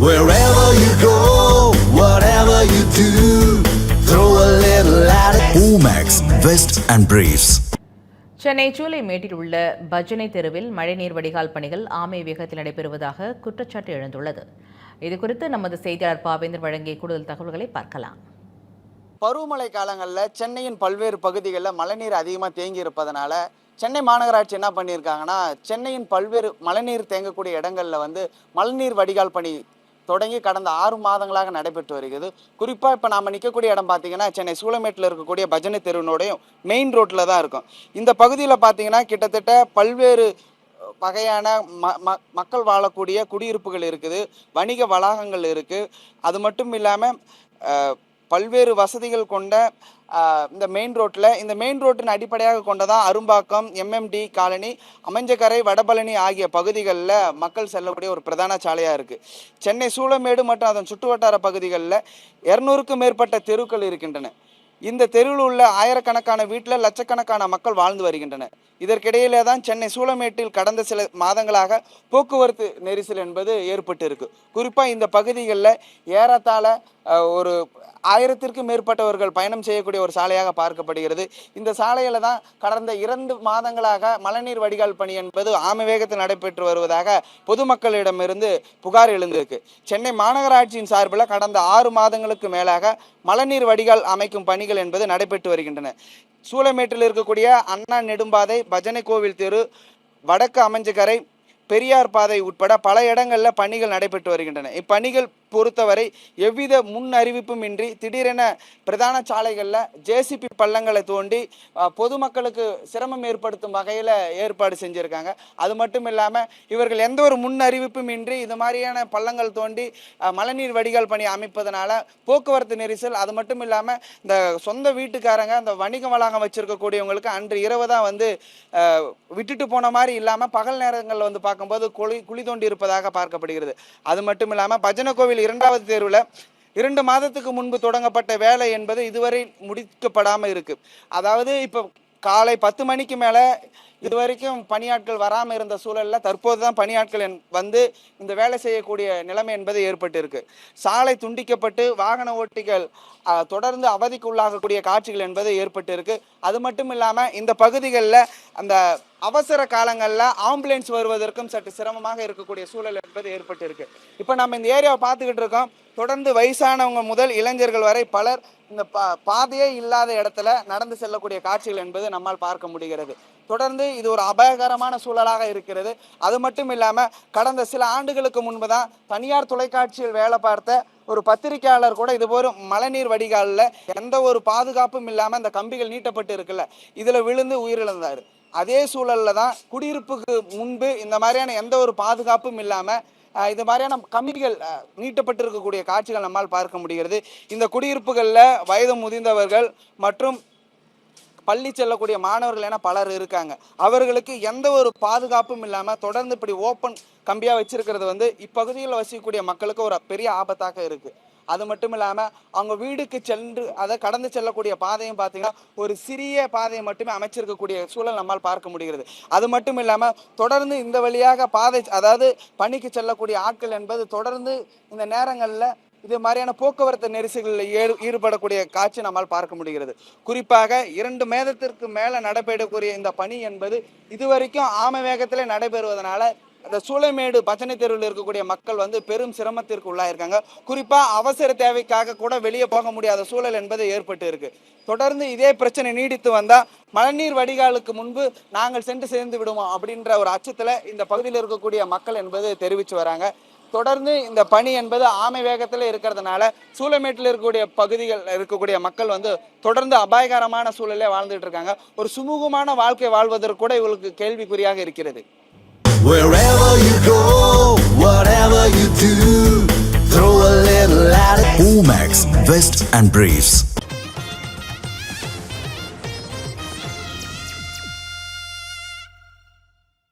Wherever you go, whatever you do, throw a little attitude. Omax, Vest and Briefs. Chennai சூளைமேட்டில் உள்ள பஜனை தெருவில் மழைநீர் வடிகால் பணிகள் ஆமை வேகத்தில் நடைபெறுவதாக குற்றச்சாட்டு எழுந்துள்ளது இதுகுறித்து நமது செய்தியாளர் பாவேந்தர் வழங்கிய கூடுதல் தகவல்களை பார்க்கலாம் பருவமழை காலங்களில் சென்னையின் பல்வேறு பகுதிகளில் மழைநீர் அதிகமாக தேங்கி இருப்பதனால சென்னை மாநகராட்சி என்ன பண்ணியிருக்காங்கன்னா சென்னையின் பல்வேறு மழைநீர் தேங்கக்கூடிய இடங்களில் வந்து மழைநீர் வடிகால் பணி தொடங்கி கடந்த ஆறு மாதங்களாக நடைபெற்று வருகிறது. குறிப்பாக இப்போ நாம் நிற்கக்கூடிய இடம் பார்த்தீங்கன்னா சென்னை சூளமேட்டில் இருக்கக்கூடிய பஜனை தெருவினோடையும் மெயின் ரோட்டில் தான் இருக்கும். இந்த பகுதியில் பார்த்தீங்கன்னா கிட்டத்தட்ட பல்வேறு வகையான ம ம மக்கள் வாழக்கூடிய குடியிருப்புகள் இருக்குது வணிக வளாகங்கள் இருக்குது அது மட்டும் இல்லாமல் பல்வேறு வசதிகள் கொண்ட இந்த மெயின் ரோட்டில் இந்த மெயின் ரோட்டின் அடிப்படையாக கொண்டதான் அரும்பாக்கம் எம்எம்டி காலனி அமைஞ்சக்கரை வடபழனி ஆகிய பகுதிகளில் மக்கள் செல்லக்கூடிய ஒரு பிரதான சாலையாக இருக்குது சென்னை சூளமேடு மற்றும் அதன் சுற்றுவட்டார பகுதிகளில் இரநூறுக்கும் மேற்பட்ட தெருக்கள் இருக்கின்றன. இந்த தெருவில் உள்ள ஆயிரக்கணக்கான வீட்டில் லட்சக்கணக்கான மக்கள் வாழ்ந்து வருகின்றனர். இதற்கிடையிலே தான் சென்னை சூளமேட்டில் கடந்த சில மாதங்களாக போக்குவரத்து நெரிசல் என்பது ஏற்பட்டு இருக்கு குறிப்பாக இந்த பகுதிகளில் ஏறத்தாழ ஒரு ஆயிரத்திற்கும் மேற்பட்டவர்கள் பயணம் செய்யக்கூடிய ஒரு சாலையாக பார்க்கப்படுகிறது. இந்த சாலையில் தான் கடந்த இரண்டு மாதங்களாக மழைநீர் வடிகால் பணி என்பது ஆமை வேகத்தில் நடைபெற்று வருவதாக பொதுமக்களிடமிருந்து புகார் எழுந்திருக்கு. சென்னை மாநகராட்சியின் சார்பில் கடந்த ஆறு மாதங்களுக்கு மேலாக மழைநீர் வடிகால் அமைக்கும் பணிகள் என்பது நடைபெற்று வருகின்றன. சூளமேட்டில் இருக்கக்கூடிய அண்ணா நெடும்பாதை பஜனை கோவில் தெரு வடக்கு அமைஞ்சுக்கரை பெரியார் பாதை உட்பட பல இடங்களில் பணிகள் நடைபெற்று வருகின்றன. இப்பணிகள் பொறுத்தவரை எவ்வித முன் அறிவிப்பும் இன்றி திடீரென பிரதான சாலைகளில் ஜேசிபி பள்ளங்களை தோண்டி பொதுமக்களுக்கு சிரமம் ஏற்படுத்தும் வகையில் ஏற்பாடு செஞ்சுருக்காங்க. அது மட்டும் இல்லாமல் இவர்கள் எந்த ஒரு முன் அறிவிப்பும் இன்றி இது மாதிரியான பள்ளங்கள் தோண்டி மழைநீர் வடிகால் பணி அமைப்பதனால போக்குவரத்து நெரிசல் அது மட்டும் இல்லாமல் இந்த சொந்த வீட்டுக்காரங்க அந்த வணிக வளாகம் வச்சுருக்கக்கூடியவங்களுக்கு அன்று இரவு தான் வந்து விட்டுட்டு போன மாதிரி இல்லாமல் பகல் நேரங்களில் வந்து பார்க்கும்போது குழி குழி தோண்டி இருப்பதாக பார்க்கப்படுகிறது. அது மட்டும் இல்லாமல் பஜனை கோவில் இரண்டாவது தேர்வில் இரண்டு மாதத்துக்கு முன்பு தொடங்கப்பட்ட வேலை என்பது இதுவரை முடிக்கப்படாமல் இருக்கு. அதாவது இப்போ காலை பத்து மணிக்கு மேலே இதுவரைக்கும் பணியாட்கள் வராமல் இருந்த சூழலில் தற்போது தான் பணியாட்கள் என்- வந்து இந்த வேலை செய்யக்கூடிய நிலைமை என்பது ஏற்பட்டிருக்கு. சாலை துண்டிக்கப்பட்டு வாகன ஓட்டிகள் தொடர்ந்து அவதிக்கு உள்ளாகக்கூடிய காட்சிகள் என்பது ஏற்பட்டிருக்கு. அது மட்டும் இல்லாமல் இந்த பகுதிகளில் அந்த அவசர காலங்களில் ஆம்புலன்ஸ் வருவதற்கும் சற்று சிரமமாக இருக்கக்கூடிய சூழல் என்பது ஏற்பட்டிருக்கு. இப்போ நம்ம இந்த ஏரியாவை பார்த்துக்கிட்டு இருக்கோம். தொடர்ந்து வயசானவங்க முதல் இளைஞர்கள் வரை பலர் இந்த பா பாதையே இல்லாத இடத்துல நடந்து செல்லக்கூடிய காட்சிகள் என்பது நம்மால் பார்க்க முடிகிறது. தொடர்ந்து இது ஒரு அபாயகரமான சூழலாக இருக்கிறது. அது மட்டும் இல்லாமல் கடந்த சில ஆண்டுகளுக்கு முன்பு தான் தனியார் தொலைக்காட்சியில் வேலை பார்த்த ஒரு பத்திரிகையாளர் கூட இது போல மழைநீர் வடிகாலில் எந்த ஒரு பாதுகாப்பும் இல்லாமல் அந்த கம்பிகள் நீட்டப்பட்டு இருக்குல்ல இதில் விழுந்து உயிரிழந்தார். அதே சூழல்ல தான் குடியிருப்புக்கு முன்பு இந்த மாதிரியான எந்த ஒரு பாதுகாப்பும் இல்லாமல் இது மாதிரியான கம்பிகள் நீட்டப்பட்டிருக்கக்கூடிய காட்சிகள் நம்மால் பார்க்க முடிகிறது. இந்த குடியிருப்புகளில் வயது முதிர்ந்தவர்கள் மற்றும் பள்ளி செல்லக்கூடிய மாணவர்கள் என பலர் இருக்காங்க. அவர்களுக்கு எந்த ஒரு பாதுகாப்பும் இல்லாமல் தொடர்ந்து இப்படி ஓப்பன் கம்பியாக வச்சிருக்கிறது வந்து இப்பகுதியில் வசிக்கக்கூடிய மக்களுக்கு ஒரு பெரிய ஆபத்தாக இருக்குது அது மட்டும் இல்லாமல் அவங்க வீடுக்கு சென்று அதை கடந்து செல்லக்கூடிய பாதையும் பார்த்தீங்கன்னா ஒரு சிறிய பாதையை மட்டுமே அமைச்சிருக்கக்கூடிய சூழல் நம்மால் பார்க்க முடிகிறது. அது மட்டும் இல்லாமல் தொடர்ந்து இந்த வழியாக பாதை அதாவது பணிக்கு செல்லக்கூடிய ஆட்கள் என்பது தொடர்ந்து இந்த நேரங்களில் இது மாதிரியான போக்குவரத்து நெரிசல்களில் ஏறு ஈடுபடக்கூடிய காட்சி நம்மால் பார்க்க முடிகிறது. குறிப்பாக இரண்டு மேதத்திற்கு மேலே நடைபெறக்கூடிய இந்த பணி என்பது இதுவரைக்கும் ஆம வேகத்திலே நடைபெறுவதனால அந்த சூளைமேடு பச்சனை தெருவில் இருக்கக்கூடிய மக்கள் வந்து பெரும் சிரமத்திற்கு உள்ளாயிருக்காங்க. குறிப்பாக அவசர தேவைக்காக கூட வெளியே போக முடியாத சூழல் என்பது ஏற்பட்டு இருக்கு. தொடர்ந்து இதே பிரச்சனை நீடித்து வந்தால் மழைநீர் வடிகாலுக்கு முன்பு நாங்கள் சென்று சேர்ந்து விடுவோம் அப்படின்ற ஒரு அச்சத்தில் இந்த பகுதியில் இருக்கக்கூடிய மக்கள் என்பது தெரிவித்து வராங்க. தொடர்ந்து இந்த பணி என்பது ஆமை வேகத்தில் இருக்கிறதுனால சூளமேட்டில் இருக்கக்கூடிய பகுதிகள் இருக்கக்கூடிய மக்கள் வந்து தொடர்ந்து அபாயகரமான சூழலே வாழ்ந்துட்டு இருக்காங்க. ஒரு சுமூகமான வாழ்க்கை வாழ்வதற்கு கூட இவங்களுக்கு கேள்விக்குறியாக இருக்கிறது. You whatever you do, throw a little attitude. Omax, Vest and Briefs.